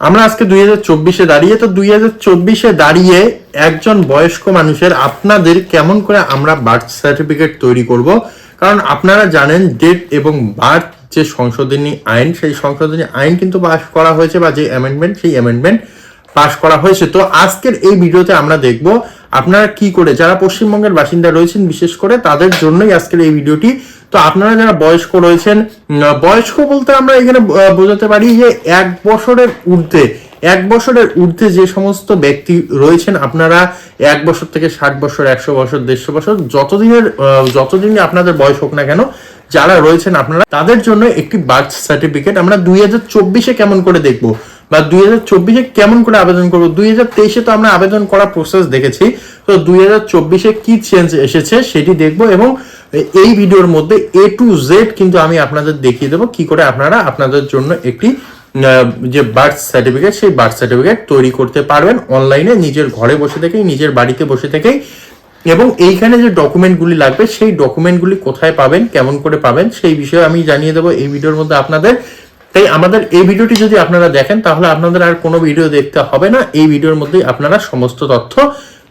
আমরা আজকে দুই হাজার চব্বিশে দাঁড়িয়ে, তো দুই হাজার চব্বিশে দাঁড়িয়ে একজন বয়স্ক মানুষের আপনাদের কেমন করে আমরা বার্থ সার্টিফিকেট তৈরি করব? কারণ আপনারা জানেন ডেট এবং বার্থ যে সংশোধনী আইন, সেই সংশোধনী আইন কিন্তু পাশ করা হয়েছে বা যে অ্যামেন্ডমেন্ট সেই অ্যামেন্ডমেন্ট পাশ করা হয়েছে। তো আজকের এই ভিডিওতে আমরা দেখব আপনারা কি করে, যারা পশ্চিমবঙ্গের বাসিন্দা রয়েছেন বিশেষ করে, তাদের জন্যই আজকের এই ভিডিওটি। তো আপনারা যারা বয়স্ক রয়েছেন বয়স্ক বলতে আমরা এখানে বোঝাতে পারি যে এক বছরের ঊর্ধ্বে, এক বছরের ঊর্ধ্বে যে সমস্ত ব্যক্তি রয়েছেন, আপনারা এক বছর থেকে ষাট বছর, একশো বছর, দেড়শো বছর, যতদিনের যতদিনই আপনাদের বয়স হোক না কেন, যারা রয়েছেন আপনারা, তাদের জন্য একটি বার্থ সার্টিফিকেট আমরা দুই হাজার চব্বিশে কেমন করে দেখব? বা দুই হাজার চব্বিশে কেমন করে আবেদন করব? দুই হাজার তেইশে তো আমরা আবেদন করার প্রসেস দেখেছি। তো দুই হাজার চব্বিশে কি চেঞ্জ এসেছে সেটি দেখব এবং এই ভিডিওর মধ্যে এ টু জেড কিন্তু আমি আপনাদের দেখিয়ে দেবো কি করে আপনারা আপনাদের জন্য একটি যে বার্থ সার্টিফিকেট সেই বার্থ সার্টিফিকেট তৈরি করতে পারবেন অনলাইনে নিজের ঘরে বসে থেকেই, নিজের বাড়িতে বসে থেকেই। এবং এইখানে যে ডকুমেন্টগুলি লাগবে, সেই ডকুমেন্টগুলি কোথায় পাবেন, কেমন করে পাবেন, সেই বিষয়ে আমি জানিয়ে দেবো এই ভিডিওর মধ্যে আপনাদের। তাই আমাদের এই ভিডিওটি যদি আপনারা দেখেন, তাহলে আপনাদের আর কোনো ভিডিও দেখতে হবে না। এই ভিডিওর মধ্যেই আপনারা সমস্ত তথ্য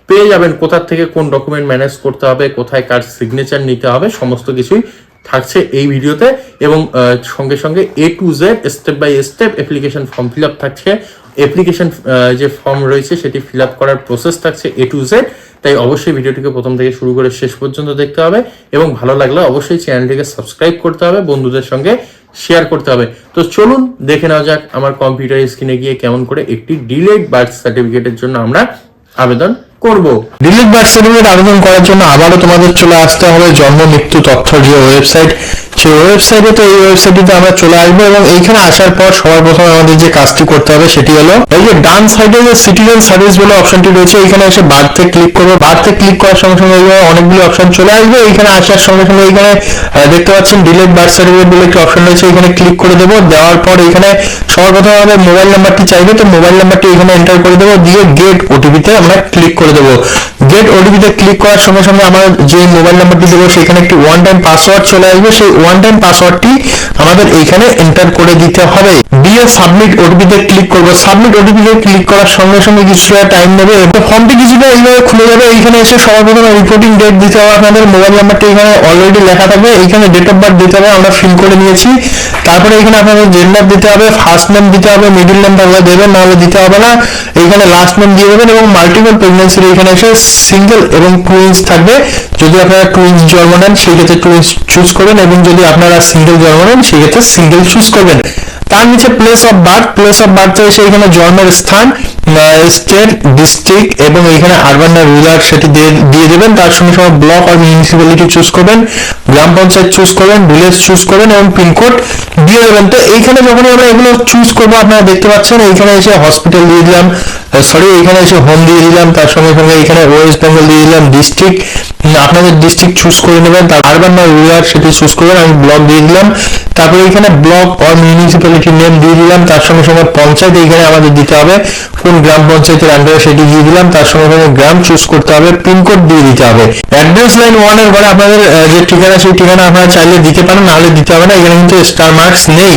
পেয়ে যাবেন। কোথা থেকে কোন ডকুমেন্ট ম্যানেজ করতে হবে, কোথায় কার সিগনেচার নিতে হবে, সমস্ত কিছুই থাকছে এই ভিডিওতে। এবং সঙ্গে সঙ্গে A to Z step by step application form fill up থাকছে। অ্যাপ্লিকেশন যে ফর্ম রয়েছে, সেটি ফিল আপ করার প্রসেস থাকছে এ টু জেড তাই অবশ্যই ভিডিওটিকে প্রথম থেকে শুরু করে শেষ পর্যন্ত দেখতে হবে। এবং ভালো লাগলে অবশ্যই চ্যানেলটিকে সাবস্ক্রাইব করতে হবে। বন্ধুদের সঙ্গে শেয়ার করতে হবে। তো চলুন দেখে নেওয়া যাক আমার কম্পিউটার স্ক্রিনে গিয়ে কেমন করে একটি ডিলেড বার্থ সার্টিফিকেটের জন্য আমরা আবেদন করব। ডিলিট বার্থ সার্টিফিকেট আবেদন করার জন্য আবারও তোমাদের চলে আসতে হবে জন্ম, মৃত্যু তথ্য যে ওয়েবসাইট, সেই ওয়েবসাইটে তো এই ওয়েবসাইটে আমরা চলে আসব এবং এইখানে আসার পর সবার প্রথমে আমাদের যে কাজটি করতে হবে সেটি হলো, এই যে ডান সাইডে যে সিটিজেন সার্ভিস বলে অপশনটি রয়েছে এখানে এসে বার্থে ক্লিক করব। বার্থে ক্লিক করার সঙ্গে সঙ্গে এইভাবে অনেকগুলো অপশন চলে আসবে। এখানে আসার সঙ্গে সঙ্গে এখানে দেখতে পাচ্ছেন ডিলেট বার্থ সার্টিফিকেট বলে একটি অপশন রয়েছে এখানে ক্লিক করে দেবো। দেওয়ার পর এখানে সবার প্রথমে আমাদের মোবাইল নাম্বারটি চাইবে, তো মোবাইল নাম্বারটি এখানে এন্টার করে দেবো। দিয়ে গেট ওটিপিতে আমরা ক্লিক করে দেবো। গেট ওটিপিতে ক্লিক করার সঙ্গে সঙ্গে আমরা যে মোবাইল নাম্বারটি দেবো, সেখানে একটি ওয়ান টাইম পাসওয়ার্ড চলে আসবে। সেই ওয়ান টাইম পাসওয়ার্ডটি আমাদের এইখানে এন্টার করে দিতে হবে। দিয়ে সাবমিট ওটিপিতে ক্লিক করব। সাবমিট ওটিপিতে ক্লিক করার সঙ্গে সঙ্গে কিছুটা টাইম নেবে এবং ফর্মটি কিছুটা এইভাবে খুলে যাবে। এইখানে এসে সবার প্রথমে রিপোর্টিং ডেট দিতে হবে আপনাদের। মোবাইল নাম্বারটি এখানে অলরেডি লেখা থাকবে। এইখানে ডেট অফ বার্থ দিতে হবে, আমরা ফিল করে নিয়েছি। তারপরে এখানে আপনাদের জেন্ডার দিতে হবে ফার্স্ট নেম দিতে হবে মিডিল নেম তাহলে দেবেন, নাহলে দিতে হবে না। এইখানে লাস্ট নেম দিয়ে দেবেন এবং মাল্টিপল প্রেগনেন্সির এখানে এসে সিঙ্গেল এবং টুইন্স থাকবে। যদি আপনারা টুইন্স জন্ম নেন, সেই ক্ষেত্রে টুইন্স চুজ করবেন এবং যদি আপনারা সিঙ্গেল জন্ম নেন, সেই ক্ষেত্রে সিঙ্গেল চুজ করবেন। তার নিচে place of birth place of birth এসে এখানে জন্মের স্থান স্টেট ডিস্ট্রিক্ট এবং এখানে আরবান না সেটি দিয়ে দেবেন। তার সঙ্গে সঙ্গে ব্লক আর মিউনিসিপ্যালিটি চুজ করবেন, গ্রাম পঞ্চায়েত চুজ করবেন ভিলেজ চুজ করবেন এবং পিনকোড দিয়ে দেবেন। তো এইখানে যখনই আমরা এগুলো চুজ করব, আপনারা দেখতে পাচ্ছেন, এইখানে এসে হসপিটাল দিয়ে দিলাম সরি এখানে এসে হোম দিয়ে দিলাম, তার সঙ্গে সঙ্গে এখানে ওয়েস্ট বেঙ্গল দিয়ে দিলাম ডিস্ট্রিক্ট আপনাদের ডিস্ট্রিক্ট চুজ করে নেবেন, তার আরবান না রুরাল সেটি চুজ করবেন, আমি ব্লক দিয়ে দিলাম। তারপরে এখানে ব্লক অর মিউনিসিপ্যালিটি নেম দিয়ে দিলাম, তার সঙ্গে সঙ্গে পঞ্চায়েত এখানে আমাদের দিতে হবে। কোন গ্রাম পঞ্চায়েতের আন্ডারে সেটি দিয়ে দিলাম, তার সঙ্গে সঙ্গে গ্রাম চুজ করতে হবে পিনকোড দিয়ে দিতে হবে। অ্যাড্রেস লাইন ওয়ানের ঘরে আপনাদের যে ঠিকানা, সেই ঠিকানা আপনারা চাইলে দিতে পারেন নাহলে দিতে হবে না, এখানে কিন্তু স্টার মার্কস নেই।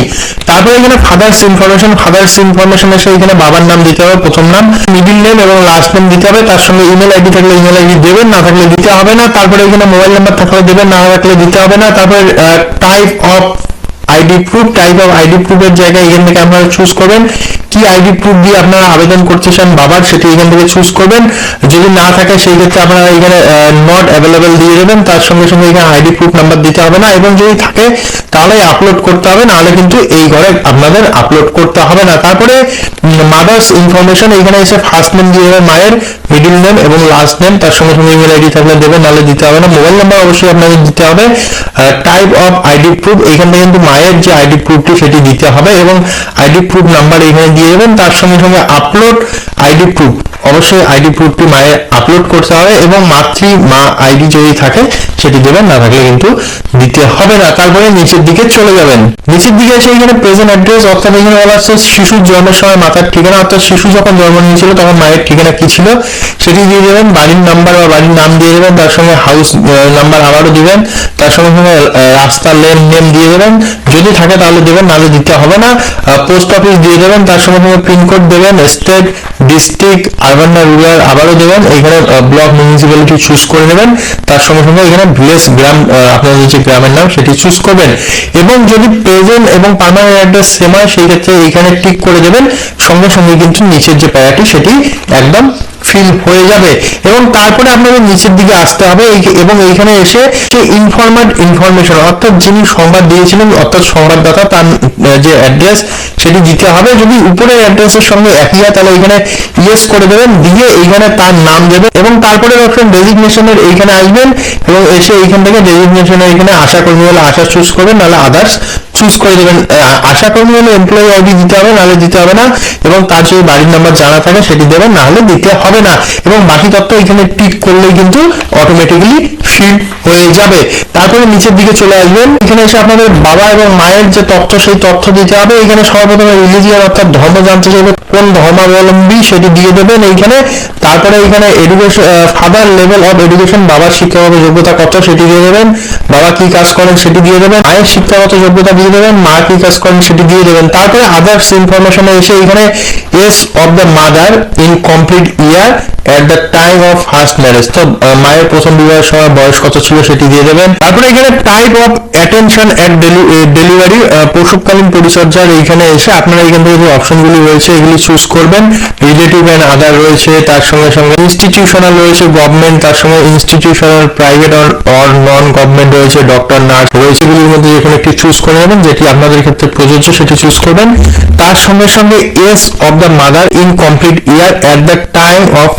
তারপরে এখানে ফাদার্স ইনফরমেশন ফাদার্স ইনফরমেশন এসে এখানে বাবার নাম দিতে হবে, প্রথম নাম মিডিল নেম এবং লাস্ট নেম দিতে হবে, তার সঙ্গে ইমেল আইডি থাকলে ইমেল আইডি দেবেন, না থাকলে দিতে হবে। না, তারপরে এখানে মোবাইল নাম্বার থাকলে দেবেন, না রাখলে দিতে হবে না। তারপরে type of ID proof type of ID প্রুফের জায়গায় এখান থেকে আপনারা চুজ করবেন। কি আইডি প্রুফ দিয়ে আপনারা আবেদন করতে চান বাবার, সেটি এখান থেকে চুজ করবেন। যদি না থাকে, সেই ক্ষেত্রে আপনারা এখানে নট অ্যাভেলেবেল দিয়ে দেবেন, তার সঙ্গে সঙ্গে এখানে আইডি প্রুফ নাম্বার দিতে হবে না, এবং যদি থাকে, তাহলে আপলোড করতে হবে, নাহলে কিন্তু এই ঘরে আপনাদের আপলোড করতে হবে না। তারপরে মাদার্স ইনফরমেশন এখানে এসে ফার্স্ট নেম দিয়ে মায়ের মিডিল নেম এবং লাস্ট নেম তার সঙ্গে সঙ্গে ইমেল আইডি থাকলে দেবেন, নাহলে দিতে হবে না। মোবাইল নাম্বার অবশ্যই আপনাদের দিতে হবে। টাইপ অফ আইডি প্রুফ এখান কিন্তু মায়ের যে আইডি প্রুফটি সেটি দিতে হবে, এবং আইডি প্রুফ নাম্বার এখানে দিয়ে দেবেন, তার সঙ্গে সঙ্গে আপলোড আইডি প্রুফ অবশ্যই আইডি প্রুফটি মায়ের আপলোড করতে হবে, এবং মাতৃ মা আইডি যদি থাকে সেটি দেবেন, না থাকলে কিন্তু দিতে হবে না। তারপরে নিচের দিকে চলে যাবেন। নিচের দিকে এসে এখানে প্রেজেন্ট অ্যাড্রেস অর্থাৎ এখানে বলা হচ্ছে শিশুর জন্মের সময় মাতার ঠিকানা, অর্থাৎ শিশু যখন জন্ম নিয়েছিল, তখন মায়ের ঠিকানা কি ছিল? সেটি দিয়ে দেবেন, বাড়ির নাম্বার বা বাড়ির নাম দিয়ে দেবেন, তার সঙ্গে হাউস নাম্বার আবারও দিবেন, তার সঙ্গে সঙ্গে রাস্তা লেন নেম দিয়ে দেবেন। যদি থাকে তাহলে দেবেন, নাহলে দিতে হবে না। পোস্ট অফিস দিয়ে দেবেন, তার সঙ্গে সঙ্গে পিনকোড দেবেন স্টেট ডিস্ট্রিক্ট আরবান না রুরাল আবারও দেবেন। এখানে ব্লক মিউনিসিপ্যালিটি চুজ করে নেবেন। তার সঙ্গে সঙ্গে এখানে ভিলেজ গ্রাম আপনাদের যে গ্রামের নাম সেটি চুজ করবেন। এবং যদি এবং সেম হয়, সেই ক্ষেত্রে এখানে টিক করে দেবেন। সঙ্গে সঙ্গে কিন্তু নিচের যে প্যারাটি সেটি একদম ফিল হয়ে যাবে এবং তারপরে আপনাদের নিচের দিকে আসতে হবে এবং এইখানে এসে ইনফরমেট ইনফরমেশন অর্থাৎ যিনি সংবাদ দিয়েছিলেন, অর্থাৎ সংবাদদাতা, তার যে অ্যাড্রেস সেটি দিতে হবে। যদি উপরের অ্যাড্রেসের সঙ্গে একই হয়, তাহলে এখানে ইয়েস করে দেবেন, দিয়ে এইখানে তার নাম দেবেন এবং তারপরে অপশন ডেজিগনেশনের এইখানে আসবেন এবং এসে এইখান থেকে ডেজিগনেশনের এখানে আশা কর্মী হলে আশা চুজ করবেন, নাহলে আদার্স চুজ করে দেবেন আশা কর্মী হলে এমপ্লয়ি আইডি দিতে হবে, নাহলে দিতে হবে না, এবং তার যদি বাড়ির নাম্বার জানা থাকে, সেটি দেবেন, নাহলে দিতে হবে না। এবং বাকি তথ্য এখানে টিক করলেই কিন্তু অটোমেটিক্যালি ফিল হয়ে যাবে, তারপরে নিচের দিকে চলে আসবেন। এখানে এসে আপনাদের বাবা এবং মায়ের যে তথ্য, সেই তথ্য দিতে হবে। এখানে সর্বপ্রথমে রিলিজিয়ান অর্থাৎ ধর্ম জানতে চাইবে কোন ধর্মাবলম্বী সেটি দিয়ে দেবেন এইখানে। তারপরে এখানে education father level of education বাবার শিক্ষাগত যোগ্যতা কত সেটি দিয়ে দেবেন। বাবা কি কাজ করেন সেটি দিয়ে দেবেন। মায়ের শিক্ষাগত যোগ্যতা দিয়ে দেবেন। মা কি কাজ করেন সেটি দিয়ে দেবেন। তারপরে আদার্স ইনফরমেশনে এসে এখানে age of the mother in complete year at the time of first marriage তো মায়ের প্রথম বিবাহের সময় বয়স কত ছিল সেটি দিয়ে দেবেন। তারপরে এখানে type of attention at delivery প্রসবকালীন পরিচর্যার এইখানে এসে আপনারা এখান থেকে যে অপশনগুলি রয়েছে এগুলি চুজ করবেন। রিলেটিভ অ্যান্ড আদার রয়েছে, তার সঙ্গে সঙ্গে ইনস্টিটিউশনাল রয়েছে গভর্নমেন্ট তার সঙ্গে institutional private or non government রয়েছে ডক্টর নার্স রয়েছে, এগুলির মধ্যে কোনো একটি চুজ করে নেবেন, যেটি আপনাদের ক্ষেত্রে প্রযোজ্য সেটি চুজ করবেন। তার সঙ্গে সঙ্গে age of the mother in complete year at the time of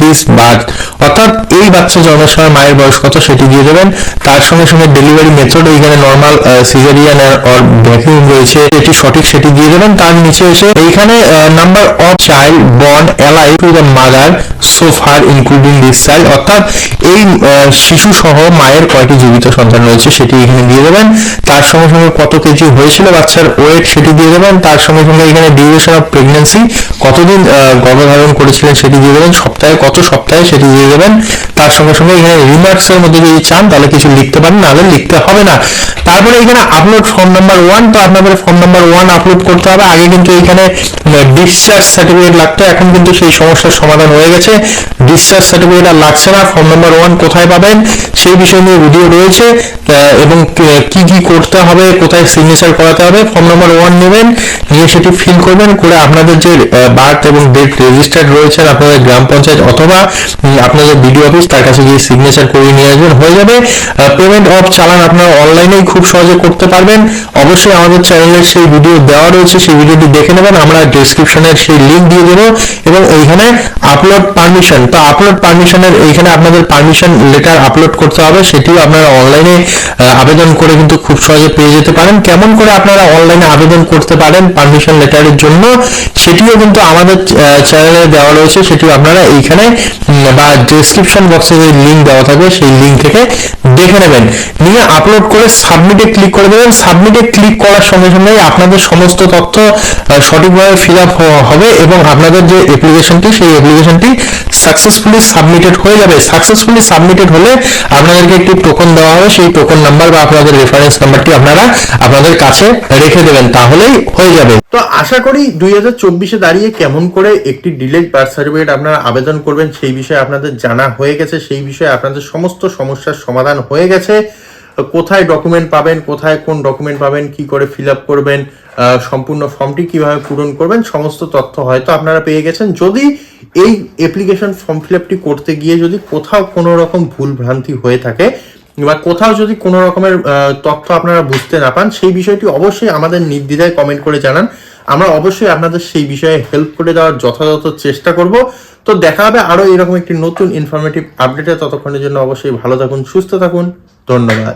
this birth অর্থাৎ এই বাচ্চা জন্মের সময় মায়ের বয়স কত সেটি দিয়ে দেবেন। তার সঙ্গে সঙ্গে ডেলিভারি মেথড এইখানে নর্মাল সিজারিয়ান অর ভ্যাকিউম রয়েছে এটি সঠিক সেটি দিয়ে দেবেন। তার নিচে এসে এইখানে number of child born alive to the mother so far including this child অর্থাৎ এই শিশু সহ মায়ের কয়টি জীবিত সন্তান রয়েছে সেটি এখানে দিয়ে দেবেন। তার সঙ্গে সঙ্গে কত কেজি হয়েছিল বাচ্চার ওয়েট সেটি দিয়ে দেবেন। তার সঙ্গে সঙ্গে এখানে ডিউরেশন অফ প্রেগনেন্সি কতদিন গর্ভধারণ করেছিলেন সেটি দিয়ে দেবেন। সপ্তাহে, কত সপ্তাহে সেটি দিয়ে দেবেন। তার সঙ্গে সঙ্গে এখানে রিমার্কস এর মধ্যে যদি চান, তাহলে কিছু লিখতে পারেন, নাহলে লিখতে হবে না। তারপরে এখানে আপলোড ফর্ম নাম্বার ওয়ান তো আপনাদের ফর্ম নাম্বার ওয়ান আপলোড করতে হবে। আগে কিন্তু এখানে ডিসচার্জ সার্টিফিকেট লাগতো, এখন কিন্তু সেই সমস্যার সমাধান হয়ে গেছে। ডিসচার্জ সার্টিফিকেট আর লাগছে না ফর্ম নাম্বার ওয়ান কোথায় পাবেন, সেই বিষয় নিয়ে ভিডিও রয়েছে। এবং কি কি করতে হবে, কোথায় সিগনেচার করাতে হবে ফর্ম নাম্বার ওয়ান নেবেন, নিয়ে সেটি ফিল করবেন, করে আপনাদের যে বার্থ এবং ডেট রেজিস্টার্ড রয়েছে, আপনাদের গ্রাম পঞ্চায়েত অথবা উম, আপনাদের বিডিও অফিস তার কাছে গিয়ে সিগনেচার করিয়ে নিয়ে আসবেন হয়ে যাবে। পেমেন্ট অফ চালান আপনারা অনলাইনেই খুব সহজে করতে পারবেন। অবশ্যই আমাদের চ্যানেলের সেই ভিডিও দেওয়া রয়েছে সেই ভিডিওটি দেখে নেবেন আমরা ডেসক্রিপশনের সেই লিঙ্ক দিয়ে দেবো এবং এইখানে আপলোড পারমিশন তো আপলোড পারমিশনের এইখানে আপনাদের পারমিশন লেটার আপলোড করতে হবে সেটিও আপনারা অনলাইনে আবেদন করে কিন্তু খুব সহজে পেয়ে যেতে পারেন। কেমন করে আপনারা অনলাইনে আবেদন করতে পারেন পারমিশন লেটারের জন্য সেটিও কিন্তু আমাদের চ্যানেলে দেওয়া রয়েছে সেটিও আপনারা এইখানে উম, বা ডেসক্রিপশন বক্সে যে লিঙ্ক দেওয়া থাকবে সেই লিঙ্ক থেকে দেখে নেবেন। নিয়ে আপলোড করে সাবমিটে ক্লিক করে দেবেন। সাবমিটে ক্লিক করার সঙ্গে সঙ্গে আপনাদের সমস্ত তথ্য সঠিকভাবে ফিল আপ হবে এবং আপনাদের যে অ্যাপ্লিকেশনটি সেই অ্যাপ্লিকেশনটি সাকসেসফুলি সাবমিটেড হয়ে যাবে। সাকসেসফুলি সাবমিটেড হলে আপনাদেরকে একটি টোকন দেওয়া হবে। সেই টোকন নাম্বার বা আপনাদের রেফারেন্স নাম্বারটি আপনারা আপনাদের কাছে রেখে দেবেন। তাহলেই হয়ে যাবে। তো আশা করি দুই হাজার চব্বিশে দাঁড়িয়ে কেমন করে একটি ডিলেট বার্থ সার্টিফিকেট আপনারা আবেদন করবেন সেই বিষয়ে আপনাদের জানা হয়ে গেছে, সেই বিষয়ে আপনাদের সমস্ত সমস্যার সমাধান হয়ে গেছে। কোথায় ডকুমেন্ট পাবেন, কোথায় কোন ডকুমেন্ট পাবেন, কি করে ফিল আপ করবেন সম্পূর্ণ ফর্মটি কীভাবে পূরণ করবেন, সমস্ত তথ্য হয়তো আপনারা পেয়ে গেছেন। যদি এই অ্যাপ্লিকেশন ফর্ম ফিল আপটি করতে গিয়ে যদি কোথাও কোনো রকম ভুল ভ্রান্তি হয়ে থাকে বা কোথাও যদি কোনো রকমের তথ্য আপনারা বুঝতে না পান, সেই বিষয়টি অবশ্যই আমাদের নির্দ্বিধায় কমেন্ট করে জানান। আমরা অবশ্যই আপনাদের সেই বিষয়ে হেল্প করে দেওয়ার যথাযথ চেষ্টা করব। তো দেখা হবে আরও এরকম একটি নতুন ইনফরমেটিভ আপডেটে ততক্ষণের জন্য অবশ্যই ভালো থাকুন, সুস্থ থাকুন। ধন্যবাদ।